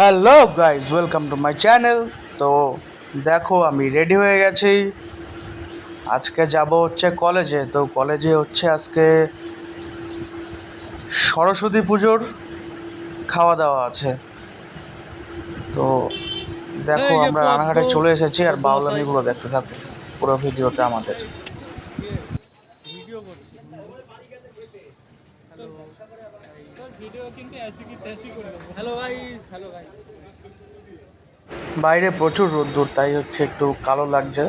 Hello guys welcome to my channel. তো দেখো আমি রেডি হয়ে গেছি। আজকে যাব হচ্ছে কলেজে। তো কলেজে হচ্ছে আজকে সরস্বতী পুজোর খাওয়া দাওয়া আছে। তো দেখো আমরা রানাঘাটে চলে এসেছি আর বাউলামিগুলো দেখতে থাকো। পুরো ভিডিওতে আমাদের। বাইরে প্রচুর রোদ্দুর তাই হচ্ছে একটু কালো লাগছে।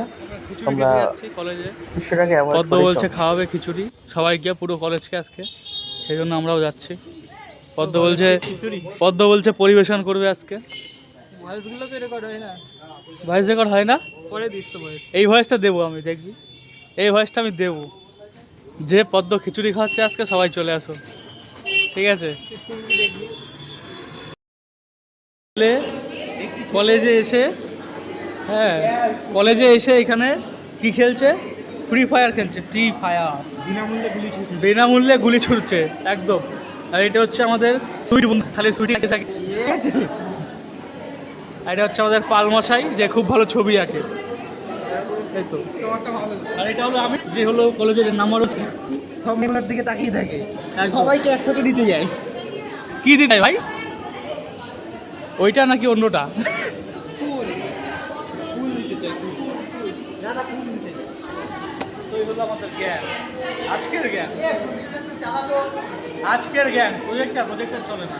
কলেজে সেটাকে পদ্ম বলছে খাওয়াবে খিচুড়ি। সবাই গিয়ে পুরো কলেজকে আজকে। সেই জন্য আমরাও যাচ্ছি। পদ্ম বলছে পদ্ম বলছে পরিবেশন করবে আজকে। ভয়েসগুলো তো রেকর্ড হয় না। ভয়েস রেকর্ড হয় না? পরে দিস তো ভয়েস এই ভয়েসটা দেবো আমি দেখবি? এই ভয়েসটা আমি দেবো। যে পদ্ম খিচুড়ি খাওয়াচ্ছে আজকে সবাই চলে আসো। ঠিক আছে? কলেজে এসে হ্যাঁ কলেজে এসে এখানে কি খেলছে? ফ্রি ফায়ার খেলছে ফ্রি ফায়ার বিনামূল্যে গুলি বিনামূল্যে গুলি ছুটছে একদম। আর এটা হচ্ছে আমাদের সুইট বন্ধু খালি সুইটি আঁকে থাকে। আর এটা হচ্ছে আমাদের পালমশাই যে খুব ভালো ছবি আঁকে। এই তো। আর এটা হলো আমি যে হলো কলেজের নাম্বার হচ্ছে। সব মেলার দিকে তাকিয়ে থাকে। সবাইকে একসাথে দিতে যায়। কি দিতে ভাই? ওইটা নাকি অন্যটা? আজকের জ্ঞান। আজকের জ্ঞান। প্রজেক্টটা প্রজেক্টটা চলে না।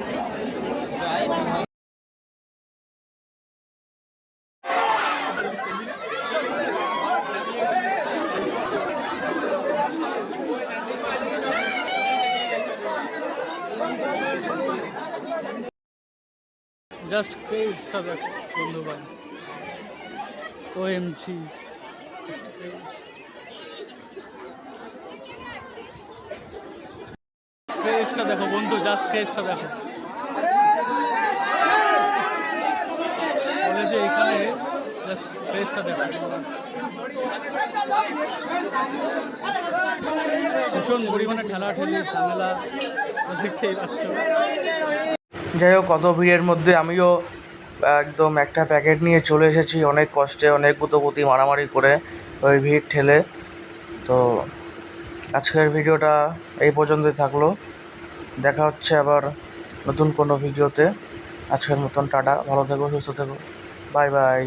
জাস্ট ক্রেজটা দেখো বন্ধুবান ও এম জি ক্রেজটা দেখো, বন্ধু জাস্ট ক্রেজটা দেখো। বলে যে এখানে জাস্ট ক্রেজটা দেখো। ভীষণ পরিমাণে ঠেলা ঠেলি ঝামেলা, দেখতেই পাচ্ছ। যাই হোক কত ভিড়ের মধ্যে আমিও একদম একটা প্যাকেট নিয়ে চলে এসেছি। অনেক কষ্টে, অনেক গুতোগুতি, মারামারি করে ওই ভিড় ঠেলে। তো আজকের ভিডিওটা এই পর্যন্তই থাকল। দেখা হচ্ছে আবার নতুন কোনো ভিডিওতে। আজকের মতন টাটা, ভালো থেকো, সুস্থ থেকো। Bye bye.